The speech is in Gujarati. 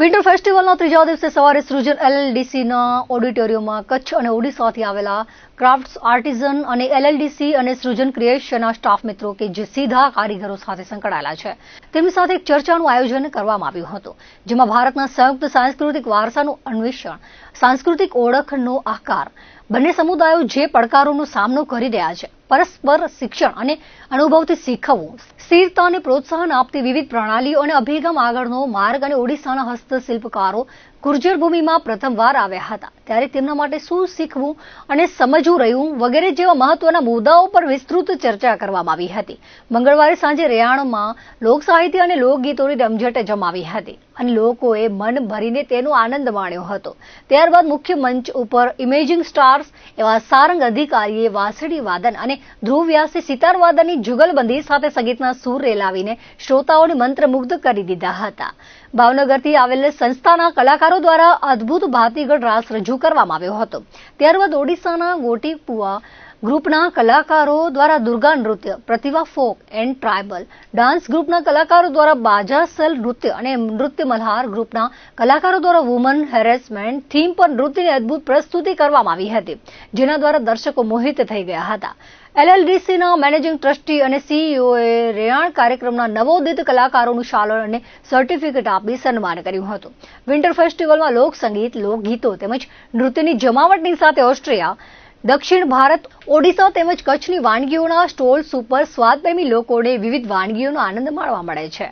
વિન્ટર ફેસ્ટિવલના ત્રીજા દિવસે સવારે સૃજન એલએલડીસીના ઓડિટોરિયમમાં કચ્છ અને ઓડિશાથી આવેલા ક્રાફ્ટ્સ આર્ટિઝન અને એલએલડીસી અને સૃજન ક્રિએશનના સ્ટાફ મિત્રો કે જે સીધા કારીગરો સાથે સંકળાયેલા છે. તેમની સાથે એક ચર્ચાનું આયોજન કરવામાં આવ્યું હતું, જેમાં ભારતના સંયુક્ત સાંસ્કૃતિક વારસાનું અન્વેષણ, સાંસ્કૃતિક ઓળખનો આકાર, બંને સમુદાયો જે પડકારોનો સામનો કરી રહ્યા છે, પરસ્પર શિક્ષણ અને અનુભવથી શીખવવું સ્થિરતા અને પ્રોત્સાહન આપતી વિવિધ પ્રણાલીઓ અને અભિગમ આગળનો માર્ગ અને ઓડિશાના હસ્તશિલ્પકારો ગુર્જર ભૂમિમાં પ્રથમવાર આવ્યા હતા. ત્યારે તેમના માટે શું શીખવું અને સમજવું રહ્યું વગેરે જેવા મહત્વના મુદ્દાઓ પર વિસ્તૃત ચર્ચા કરવામાં આવી હતી. મંગળવારે સાંજે રેયાણમાં લોકસાહિત્ય અને લોકગીતોની રમઝટ જમાવી હતી. અને લોકોએ મન ભરીને તેનો આનંદ માણ્યો હતો. ત્યારબાદ મુખ્ય મંચ ઉપર ઇમેજિંગ સ્ટાર્સ એવા સારંગ અધિકારીએ વાંસળી વાદન અને ધ્રુવ વ્યાસે સિતાર વાદનની જુગલબંધી સાથે સંગીતના સૂર રેલાવીને શ્રોતાઓને મંત્રમુગ્ધ કરી દીધા હતા. ભાવનગરથી આવેલ સંસ્થાના કલાકારો દ્વારા અદ્ભુત ભાતીગઢ રાસ રજૂ કરવામાં આવ્યો હતો. ત્યારબાદ ઓડિશાના ગોટીપુઆ ગ્રુપના કલાકારો દ્વારા દુર્ગા નૃત્ય, Pratibha folk and tribal dance ગ્રુપના કલાકારો દ્વારા બાજાસલ નૃત્ય અને નૃત્ય મલ્હાર ગ્રુપના કલાકારો દ્વારા વુમન હેરેસમેન્ટ થીમ પર નૃત્યની અદ્ભુત પ્રસ્તુતિ કરવામાં આવી હતી, જેના દ્વારા દર્શકો મોહિત થઈ ગયા હતા. એલએલડીસીના મેનેજિંગ ટ્રસ્ટી અને સીઈઓએ રેયાણ કાર્યક્રમના નવોદિત કલાકારોનું શાલર અને સર્ટિફિકેટ આપી સન્માન કર્યું હતું. વિન્ટર ફેસ્ટિવલમાં લોકસંગીત, લોકગીતો તેમજ નૃત્યની જમાવટની સાથે ઓસ્ટ્રિયા દક્ષિણ ભારત, ઓડિશા તેમજ કચ્છની વાનગીઓના સ્ટોલ્સ ઉપર સ્વાદપ્રેમી લોકોને વિવિધ વાનગીઓનો આનંદ માણવા મળે છે.